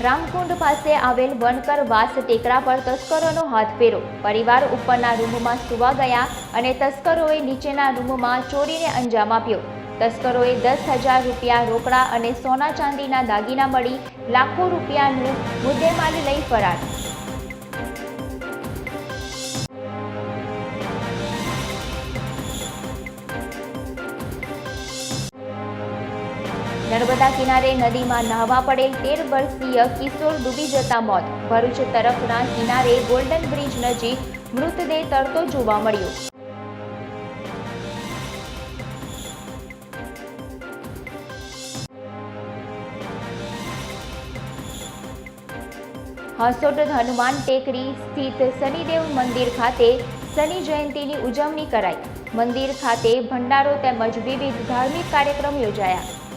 Ground પાસે આવેલ વનકર વાસ ટેકરા પર તસ્કરોનો હાથ ફેરો. પરિવાર ઉપરના રૂમમાં સુવા ગયા અને તસ્કરોએ નીચેના રૂમમાં ચોરીને અંજામ આપ્યો. તસ્કરોએ દસ હજાર રૂપિયા રોકડા અને સોના ચાંદીના દાગીના મળી લાખો રૂપિયાનું મુદ્દેમાલ લઈ ફરાર. નર્મદા કિનારે નદીમાં નહાવા પડેલ તેર વર્ષીય કિશોર ડૂબી જતા મોત. ભરૂચ તરફના કિનારે ગોલ્ડન બ્રિજ નજીક મૃતદેહ તરતો જોવા મળ્યો. હસોટ હનુમાન ટેકરી સ્થિત શનિદેવ મંદિર ખાતે શનિ જયંતીની ઉજવણી કરાઈ. મંદિર ખાતે ભંડારો તેમજ વિવિધ ધાર્મિક કાર્યક્રમ યોજાયા.